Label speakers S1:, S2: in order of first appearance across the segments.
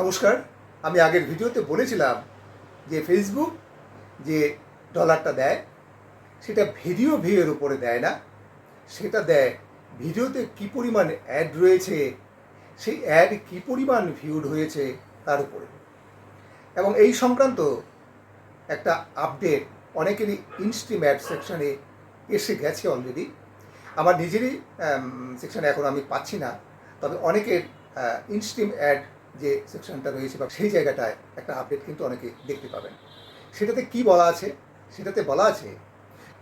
S1: নমস্কার, আমি আগের ভিডিওতে বলেছিলাম যে ফেসবুক যে ডলারটা দেয়, সেটা ভিডিও ভিউয়ের উপরে দেয় না। সেটা দেয় ভিডিওতে কী পরিমাণ অ্যাড রয়েছে, সেই অ্যাড কী পরিমাণ ভিউড হয়েছে তার উপরে। এবং এই সংক্রান্ত একটা আপডেট অনেকেরই ইনস্ট্রিম অ্যাড সেকশনে এসে গেছে অলরেডি আমার নিজেরই সেকশনে এখন আমি পাচ্ছি না, তবে অনেকের ইনস্ট্রিম অ্যাড যে সেকশনটা রয়েছে বা সেই জায়গাটায় একটা আপডেট কিন্তু অনেকে দেখতে পাবেন। সেটাতে কি বলা আছে? সেটাতে বলা আছে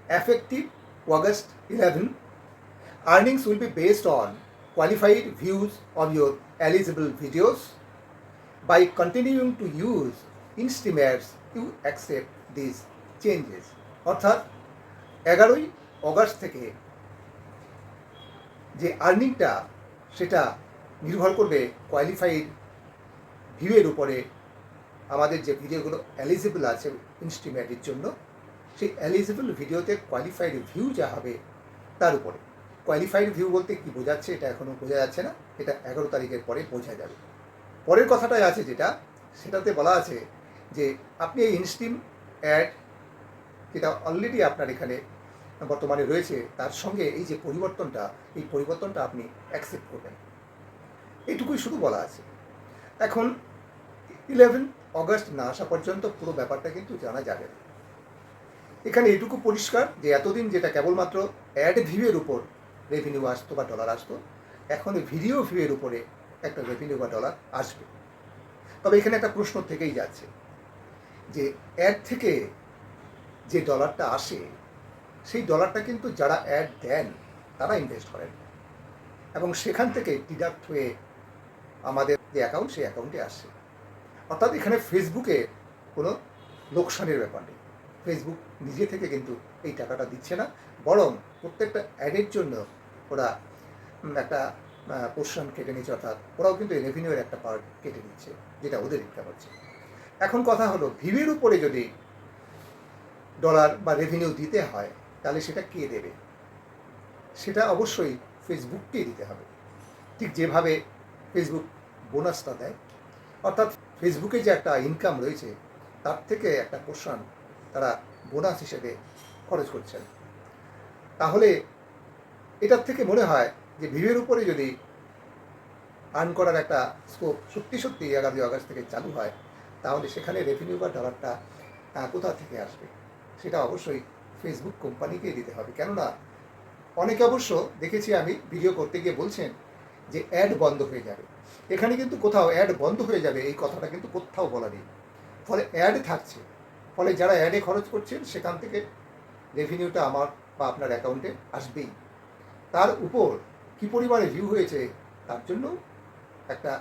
S1: effective August eleven earnings will be based on qualified views of your eligible videos by continue to use estimates you accept this changes অর্থাৎ এগারোই অগস্ট থেকে যে আর্নিংটা সেটা নির্ভর করবে কোয়ালিফাইড ভিউয়ের উপরে আমাদের যে ভিডিওগুলো এলিজিবল আছে ইনস্টিমেটের জন্য, সেই এলিজিবল ভিডিওতে কোয়ালিফাইড ভিউ যা হবে তার উপরে। কোয়ালিফাইড ভিউ বলতে কি বোঝাচ্ছে এটা এখনও বোঝা যাচ্ছে না, এটা এগারো তারিখের পরে বোঝা যাবে। পরের কথাটাই আছে যেটা, সেটাতে বলা আছে যে আপনি এই ইনস্টিম অ্যাড যেটা অলরেডি আপনার এখানে বর্তমানে রয়েছে, তার সঙ্গে এই যে পরিবর্তনটা, এই পরিবর্তনটা আপনি অ্যাকসেপ্ট করবেন। এইটুকুই শুধু বলা আছে। এখন ইলেভেন অগস্ট না আসা পর্যন্ত পুরো ব্যাপারটা কিন্তু জানা যাবে না। এখানে এটুকু পরিষ্কার যে এতদিন যেটা কেবলমাত্র অ্যাড ভিউয়ের উপর রেভিনিউ আসতো বা ডলার আসতো, এখন ভিডিও ভিউয়ের উপরে একটা রেভিনিউ বা ডলার আসবে। তবে এখানে একটা প্রশ্ন থেকেই যাচ্ছে যে অ্যাড থেকে যে ডলারটা আসে, সেই ডলারটা কিন্তু যারা অ্যাড দেন, তারা ইনভেস্ট করেন। এবং সেখান থেকে ডিডাক্ট হয়ে আমাদের যে অ্যাকাউন্ট সেই অ্যাকাউন্টে আসে। অর্থাৎ এখানে ফেসবুকে কোনো লোকসানের ব্যাপার নেই। ফেসবুক নিজে থেকে কিন্তু এই টাকাটা দিচ্ছে না। বরং প্রত্যেকটা অ্যাডের জন্য ওরা একটা পোর্শন কেটে নিচ্ছে, অর্থাৎ ওরাও কিন্তু রেভিনিউয়ের একটা পার্ট কেটে নিচ্ছে, যেটা ওদের ইনকাম হচ্ছে। এখন কথা হলো, ভিভির উপরে যদি ডলার বা রেভিনিউ দিতে হয়, তাহলে সেটা কে দেবে? সেটা অবশ্যই ফেসবুককেই দিতে হবে। ঠিক যেভাবে ফেসবুক বোনাসটা দেয় অর্থাৎ ফেসবুকে যে একটা ইনকাম রয়েছে, তার থেকে একটা পোর্শন তারা বোনাস হিসেবে খরচ করছেন। তাহলে এটার থেকে মনে হয় যে ভিউয়ের উপরে যদি আর্ন করার একটা স্কোপ সত্যি সত্যি আগামী আগস্ট থেকে চালু হয়, তাহলে সেখানে রেভিনিউ বা ডলারটা কোথা থেকে আসবে? সেটা অবশ্যই ফেসবুক কোম্পানিকেই দিতে হবে। কেননা, অনেকে অবশ্য দেখেছি আমি ভিডিও করতে গিয়ে বলছেন যে অ্যাড বন্ধ হয়ে যাবে। এখানে কিন্তু কোথাও অ্যাড বন্ধ হয়ে যাবে, এই কথাটা কিন্তু কোথাও বলা নেই। ফলে অ্যাড থাকছে। ফলে যারা অ্যাডে খরচ করছেন, সেখান থেকে রেভিনিউটা আমার বা আপনার অ্যাকাউন্টে আসবেই। তার উপর কী পরিমাণে ভিউ হয়েছে, তার জন্য একটা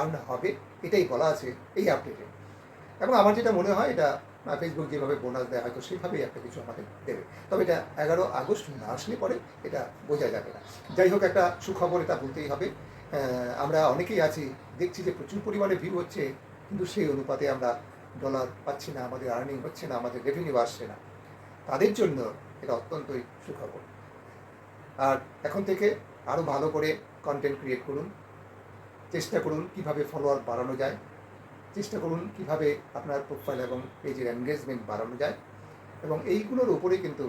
S1: আর্ন হবে, এটাই বলা আছে এই আপডেটে এবং আমার যেটা মনে হয়, এটা ফেসবুক যেভাবে বোনাস দেয়, হয়তো সেভাবেই একটা কিছু আমাদের দেবে। তবে এটা এগারো আগস্ট না আসলে পরে এটা বোঝা যাবে না। যাই হোক, একটা সুখবর এটা বলতেই হবে। আমরা অনেকেই আছি, দেখছি যে প্রচুর পরিমাণে ভিউ হচ্ছে, কিন্তু সেই অনুপাতে আমরা ডলার পাচ্ছি না, আমাদের আর্নিং হচ্ছে না, আমাদের রেভিনিউ আসছে না। তাদের জন্য এটা অত্যন্তই সুখবর। আর এখন থেকে আরও ভালো করে কন্টেন্ট ক্রিয়েট করুন। চেষ্টা করুন কীভাবে ফলোয়ার বাড়ানো যায়। চেষ্টা করুন কীভাবে আপনার প্রোফাইল এবং পেজের এনগেজমেন্ট বাড়ানো যায়। এবং এইগুলোর উপরে কিন্তু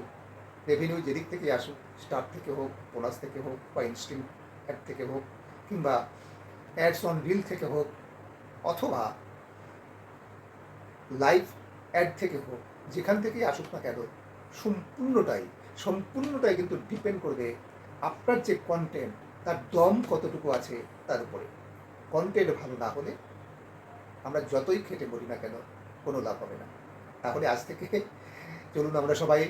S1: রেভিনিউ যেদিক থেকে আসুক স্টার থেকে হোক বোনাস থেকে হোক বা ইনস্টিং অ্যাড থেকে হোক কিংবা অ্যাডস অন রিল থেকে হোক অথবা লাইভ অ্যাড থেকে হোক, যেখান থেকেই আসুক না কেন, সম্পূর্ণটাই সম্পূর্ণটাই কিন্তু ডিপেন্ড করবে আপনার যে কন্টেন্ট তার দম কতটুকু আছে তার উপরে। কন্টেন্ট ভালো না হলে আমরা যতই খেটে বলি না কেন, কোনো লাভ হবে না। তাহলে আজ থেকে চলুন আমরা সবাই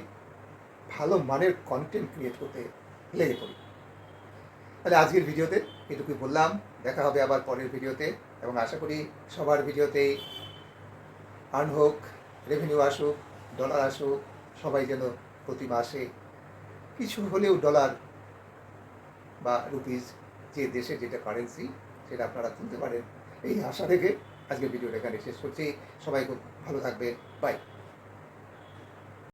S1: ভালো মানের কন্টেন্ট ক্রিয়েট করতে লেগে পড়ি। তাহলে আজকের ভিডিওতে এটুকুই বললাম। দেখা হবে আবার পরের ভিডিওতে এবং আশা করি সবার ভিডিওতেই আর্ন হোক রেভিনিউ আসুক ডলার আসুক, সবাই যেন প্রতি মাসে কিছু হলেও ডলার বা রুপিস যে দেশে যেটা কারেন্সি সেটা আপনারা তুলতে পারেন। এই আশা রেখে আজকে ভিডিওটা এখানে শেষ করছি। সবাই খুব ভালো থাকবেন। বাই